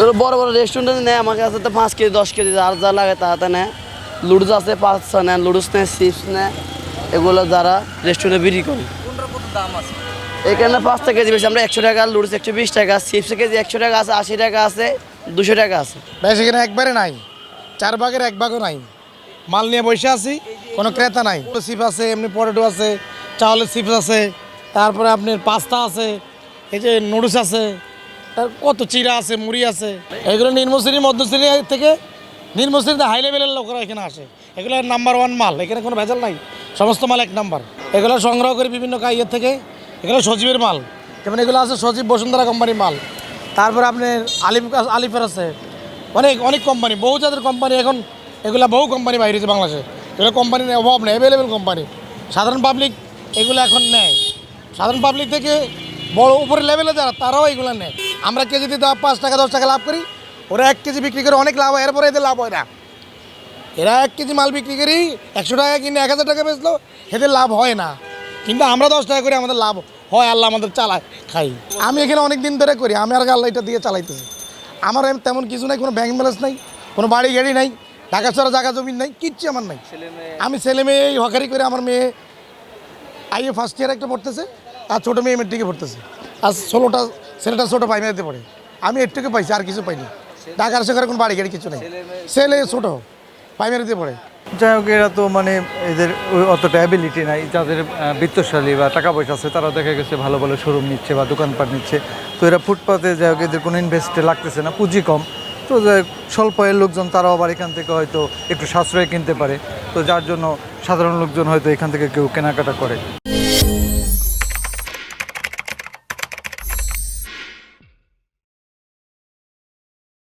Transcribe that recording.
এগুলো বড় বড় রেস্টুরেন্টে নেয় আমার কাছে তো পাঁচ কেজি দশ কেজি আর যা লাগে তাতে নেয়। লুডুস আছে পাঁচশো নেয় লুডুস নেয় চিপস নেয় এগুলো যারা রেস্টুরেন্টে বিক্রি করে। দাম আছে? এখানে পাঁচটা কেজি বেশি আমরা একশো টাকা লুডুস একশো বিশ টাকা চিপস কেজি একশো টাকা আছে আশি টাকা আছে দুশো টাকা আছে। বেশি কিনা একবারে নাই। চার ভাগের এক ভাগও নাই। মাল নিয়ে বসে আছি কোনো ক্রেতা নাই। চিপ আছে এমনি পটেটো আছে চাউলের চিপস আছে তারপরে আপনার পাস্তা আছে এই যে নুডলস আছে কত চিরা আছে, মুড়ি আছে। এগুলো নিম্নশ্রেণী মধ্যশ্রেণী থেকে নিম্নশ্রেণীতে হাই লেভেলের লোকরা এখানে আসে। এগুলো নাম্বার ওয়ান মাল, এখানে কোনো ভেজাল নাই। সমস্ত মাল এক নাম্বার এগুলো সংগ্রহ করে বিভিন্ন কাইয়ের থেকে, এগুলো সজীবের মাল। যেমন এগুলো আছে সজীব বসুন্ধরা কোম্পানির মাল। তারপরে আপনার আলিফ আলিফের আছে। অনেক অনেক কোম্পানি বহু জাতের কোম্পানি এখন এগুলা বহু কোম্পানি বাইরে হয়েছে বাংলাদেশে। এগুলো কোম্পানির অভাব নেই অ্যাভেলেবেল কোম্পানি সাধারণ পাবলিক এগুলো এখন নেয়। সাধারণ পাবলিক থেকে বড় উপরে লেভেলে যারা তারাও এগুলো নেয়। আমরা কেজিতে দাম পাঁচ টাকা দশ টাকা লাভ করি। ওরা এক কেজি বিক্রি করে অনেক লাভ হয় এরপরে এদের লাভ হয় না। এরা এক কেজি মাল বিক্রি করি একশো টাকা কিনে এক হাজার টাকা বেচলো এদের লাভ হয় না। কিন্তু আমরা দশ টাকা করে আমাদের লাভ হয় আল্লাহ আমাদের চালায় খাই। আমি এখানে অনেক দিন ধরে করি আমি আর আল্লাহ এটা দিয়ে চালাইতেছি। আমার তেমন কিছু নাই কোনো ব্যাংক ব্যালেন্স নাই কোনো বাড়ি গাড়ি নাই ঢাকা ছাড়া জায়গা জমি নাই কিচ্ছু আমার নাই। আমি ছেলে মেয়ে এই হকারি করে আমার মেয়ে আইএ ফার্স্ট ইয়ার একটা পড়তেছে। আর ছোটো মেয়ে মেট্রিকে পড়তেছে। আর ষোলোটা ছেলেটা ছোটো প্রাইমারিতে পড়ে। আমি একটুকু পাইছি আর কিছু পাইনি। ঢাকার সেখানে কোনো বাড়ি গাড়ি কিছু নেই। ছেলে ছোটো প্রাইমারিতে পড়ে। যাই হোক এরা তো মানে এদের অতটা অ্যাবিলিটি নাই। যাদের বিত্তশালী বা টাকা পয়সা আছে তারা দেখা গেছে ভালো ভালো শোরুম নিচ্ছে বা দোকানপাট নিচ্ছে। তো এরা ফুটপাতে যাই হোক এদের কোনো ইনভেস্টে লাগতেছে না পুঁজি কম। তো যাই হোক, স্বল্প আয়ের লোকজন তারাও আবার এখান থেকে হয়তো একটু সাশ্রয় কিনতে পারে। তো যার জন্য সাধারণ লোকজন হয়তো এখান থেকে কেউ কেনাকাটা করে।